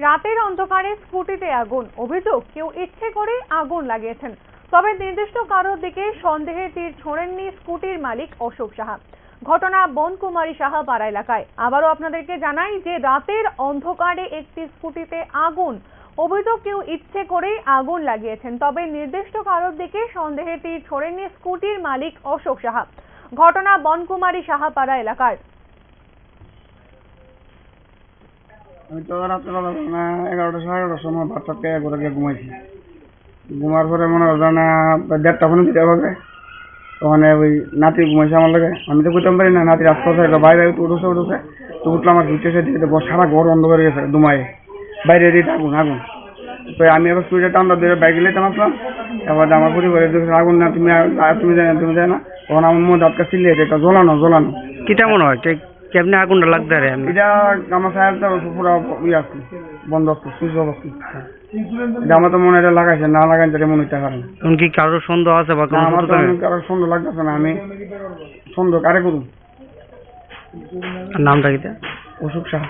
রাতের অন্ধকারে স্কুটিতে আগুন। অভিযোগ, কেউ ইচ্ছে করে আগুন লাগিয়েছেন। তবে নির্দিষ্ট কারোর দিকে সন্দেহের তীর ছোড়েননি স্কুটির মালিক অশোক সাহা। ঘটনা বনকুমারী সাহা পাড়া এলাকায়। আবারও আপনাদেরকে জানাই যে রাতের অন্ধকারে একটি স্কুটিতে আগুন। অভিযোগ, কেউ ইচ্ছে করেই আগুন লাগিয়েছেন। তবে নির্দিষ্ট কারোর দিকে সন্দেহের তীর ছোড়েননি স্কুটির মালিক অশোক সাহা। ঘটনা বনকুমারী সাহাপাড়া এলাকার। আমি তো রাত্রেবেলা না এগারোটা সাড়ে এগারোটার সময় ভাত টাত খেয়ে ঘরে গিয়ে ঘুমাইছি। ঘুমার পরে মনে করো না দেড়টা ফোনে দিতে হবে। ওখানে ওই নাতি ঘুমাইছে আমার লাগে। আমি তো বুঝতে পারি না, নাতি রাস্তা থেকে বাইরে উঠেছে উঠেছে। তো উঠলাম আর ভিতরে দিকে সারা ঘর অন্ধ করে গেছে দুমায়ে বাইরে দিয়ে আগুন আগুন। তো আমি এবার সুইচে টান্ডা দিয়ে বাইক লেতাম আসলাম এবার আমার পরিবারের দেখে আগুন না, তুমি তুমি জানো তুমি জানো না। তখন আমার মধ্যে আটকা চিল্লিয়েছে এটা জ্বলানো জ্বলানো। কিটা মনে হয়? কে- কেমনে আগুনটা লাগতে পারে? আমি এটা আমার সাহেব তো পুরো ইয়ে আছে বন্ধ আছে সুইচ অফ আছে। এটা আমার তো মনে এটা লাগাইছে না লাগাই তাহলে মনে হইতে পারে না কি কারোর সন্দেহ আছে বা কোনো আমার তো কারোর সন্দেহ লাগতেছে না আমি সন্দেহ কারে করুন নামটা কিটা অসুখ সাহা